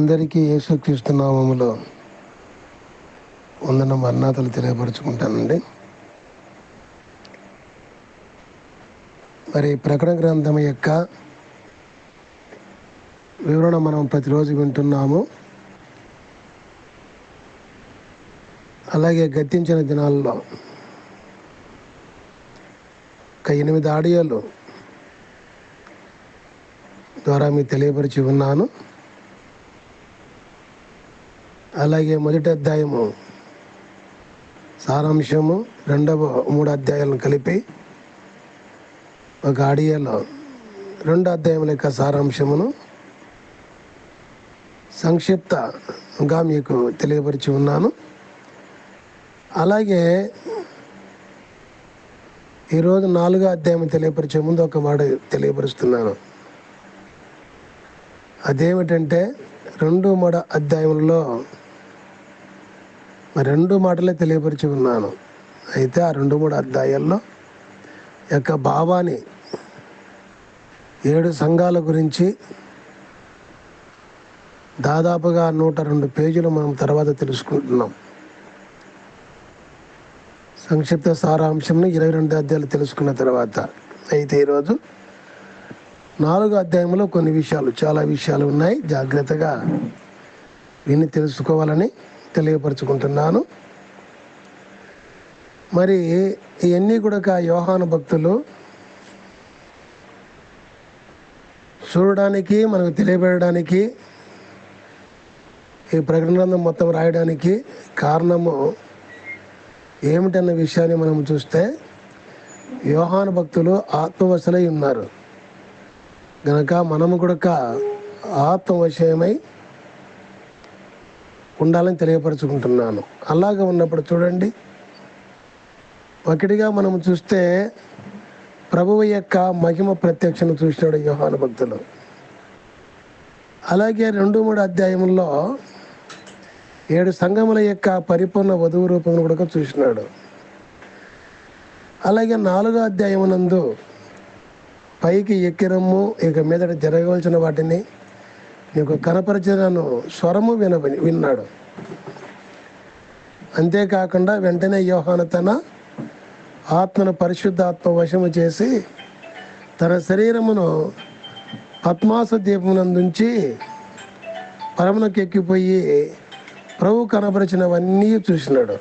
అందరికీ యేసుక్రీస్తు నామములో వందన మరణాతలు తెలియపరుచుకుంటానండి. మరి ప్రకటన గ్రంథం యొక్క వివరణ మనం ప్రతిరోజు వింటున్నాము. అలాగే గతించిన దినాల్లో ఒక ఎనిమిది ఆడియోలు ద్వారా మీకు తెలియపరిచి ఉన్నాను. అలాగే మొదటి అధ్యాయము సారాంశము రెండవ మూడు అధ్యాయాలను కలిపి ఒక ఆడియోలో రెండు అధ్యాయముల యొక్క సారాంశమును సంక్షిప్తంగా మీకు తెలియపరిచి ఉన్నాను. అలాగే ఈరోజు నాలుగో అధ్యాయం తెలియపరిచే ముందు ఒక మాట తెలియపరుస్తున్నాను. అదేమిటంటే రెండు మూడ అధ్యాయంలో రెండు మాటలే తెలియపరిచి ఉన్నాను. అయితే ఆ రెండు మూడు అధ్యాయాల్లో యొక్క భావాన్ని ఏడు సంఘాల గురించి దాదాపుగా నూట రెండు పేజీలు మనం తర్వాత తెలుసుకుంటున్నాం. సంక్షిప్త సారాంశంని ఇరవై రెండు అధ్యాయాలు తెలుసుకున్న తర్వాత. అయితే ఈరోజు నాలుగు అధ్యాయంలో కొన్ని విషయాలు చాలా విషయాలు ఉన్నాయి. జాగ్రత్తగా విని తెలుసుకోవాలని తెలియపరచుకుంటున్నాను. మరి ఇవన్నీ కూడా యోహాను భక్తులు చూడడానికి మనకు తెలియబెట్టడానికి ఈ ప్రకటన గ్రంథం మొత్తం రాయడానికి కారణము ఏమిటన్న విషయాన్ని మనం చూస్తే యోహాను భక్తులు ఆత్మవశలై ఉన్నారు. గనక మనము కూడా ఆత్మవశయమై ఉండాలని తెలియపరచుకుంటున్నాను. అలాగే ఉన్నప్పుడు చూడండి. ఒకటిగా మనం చూస్తే ప్రభువు యొక్క మహిమ ప్రత్యక్షను చూసినాడు యోహాను భక్తులు. అలాగే రెండు మూడు అధ్యాయంలో ఏడు సంఘముల యొక్క పరిపూర్ణ వధువు రూపంలో కూడా చూసినాడు. అలాగే నాలుగో అధ్యాయమునందు పైకి ఎక్కిరమ్ము ఇక మీదట జరగవలసిన వాటిని నీకు కనపరిచినను స్వరము విన విన్నాడు. అంతేకాకుండా వెంటనే యోహాను తన ఆత్మను పరిశుద్ధాత్మ వశము చేసి తన శరీరమును పద్మాస దీపమునందుంచి పరమునకు ఎక్కిపోయి ప్రభు కనపరిచినవన్నీ చూసినాడు.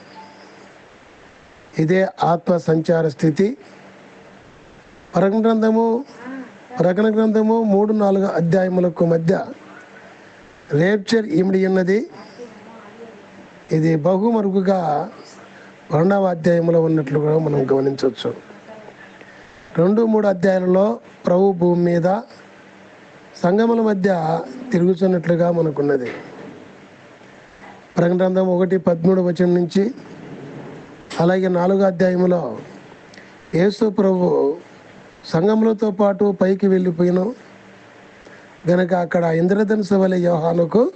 ఇదే ఆత్మ సంచార స్థితి. ప్రకటన గ్రంథము ప్రకటన గ్రంథము మూడు నాలుగు అధ్యాయములకు మధ్య రేప్చర్ ఇమిడి ఉన్నది ఇది బహుమరుగుగా రెండవ అధ్యాయంలో ఉన్నట్లు కూడా మనం గమనించవచ్చు. రెండు మూడు అధ్యాయాలలో ప్రభు భూమి మీద సంగముల మధ్య తిరుగుతున్నట్లుగా మనకున్నది. ప్రకటన గ్రంథం ఒకటి పదమూడు వచనం నుంచి అలాగే నాలుగో అధ్యాయంలో యేసు ప్రభు సంఘములతో పాటు పైకి వెళ్ళిపోయిన. గనక అక్కడ ఇంద్రధనుసు వలె యోహానుకు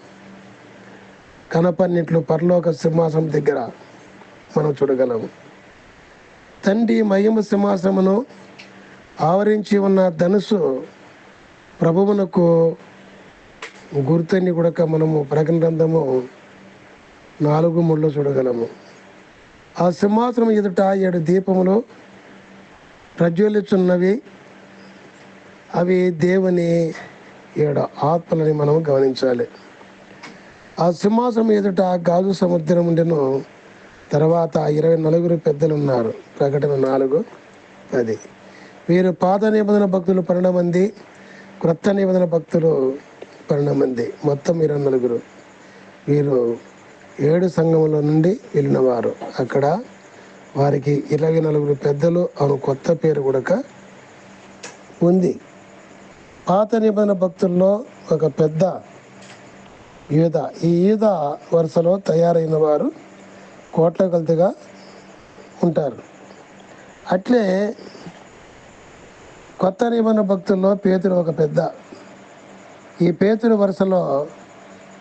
కనపన్నిట్లు పరలోక సింహాసనం దగ్గర మనం చూడగలము. తండ్రి మహిమ సింహాసమును ఆవరించి ఉన్న ధనుసు ప్రభువునకు గుర్తని కూడా మనము ప్రకటన గ్రంథము నాలుగు మూడులో చూడగలము. ఆ సింహాసనం ఎదుట ఏడు దీపములు ప్రజ్వలిస్తున్నవి అవి దేవుని ఏడు ఆత్మలని మనం గమనించాలి. ఆ సింహాసనం ఎదుట గాజు సముద్రం ఉండెను. తర్వాత ఇరవై నలుగురు పెద్దలు ఉన్నారు. ప్రకటన నాలుగు అది వీరు పాత నిబంధన భక్తులు పన్నెండు మంది క్రొత్త నిబంధన భక్తులు పన్నెండు మంది మొత్తం ఇరవై నలుగురు. వీరు ఏడు సంఘముల నుండి వెళ్ళినవారు. అక్కడ వారికి ఇరవై నలుగురు పెద్దలు అను కొత్త పేరు కూడా ఉంది. పాత నిబంధన భక్తుల్లో ఒక పెద్ద యూద ఈ యూద వరుసలో తయారైన వారు కోట్ల కొలతగా ఉంటారు. అట్లే కొత్త నిబంధన భక్తుల్లో పేతుడు ఒక పెద్ద. ఈ పేతుడు వరుసలో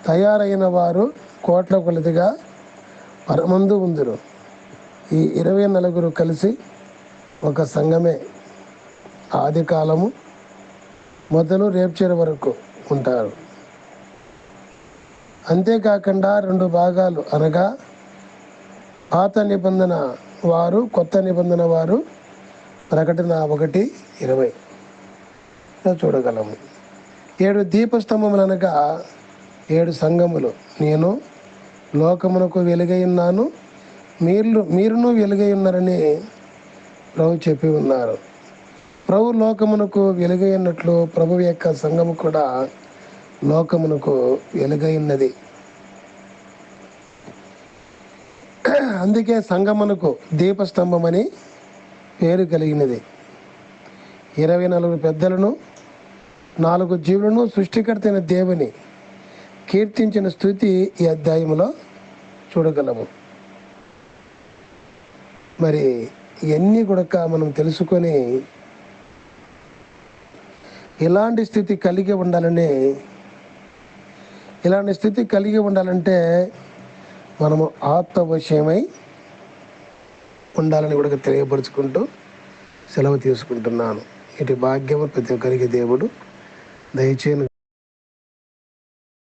తయారైన వారు కోట్ల కొలదిగా పరమందు ఉందరు. ఈ ఇరవై నలుగురు కలిసి ఒక సంఘమే ఆది కాలము మొదలు రేప్చేరు వరకు ఉంటారు. అంతేకాకుండా రెండు భాగాలు అనగా పాత నిబంధన వారు కొత్త నిబంధన వారు ప్రకటన ఒకటి ఇరవై. చూడగలము. ఏడు దీపస్తంభములు అనగా ఏడు సంఘములు. నేను లోకమునకు వెలుగై ఉన్నాను. మీరు మీరును వెలుగై ఉన్నారని ప్రభు చెప్పి ఉన్నారు. ప్రభు లోకమునకు వెలుగై ఉన్నట్లు ప్రభు యొక్క సంఘము కూడా లోకమునకు వెలుగై ఉన్నది. అందుకే సంగమునకు దీపస్తంభం అని పేరు కలిగినది. ఇరవై నలుగురు పెద్దలను నాలుగు జీవులను సృష్టికర్తైన దేవుని కీర్తించిన స్థుతి ఈ అధ్యాయంలో చూడగలము. మరి ఇవన్నీ కూడా మనం తెలుసుకొని ఇలాంటి స్థితి కలిగి ఉండాలని ఇలాంటి స్థితి కలిగి ఉండాలంటే మనము ఆత్మవశ్యమై ఉండాలని కూడా తెలియపరుచుకుంటూ సెలవు తీసుకుంటున్నాను. ఇటు భాగ్యము ప్రతి ఒక్కరికి దేవుడు దయచేయను.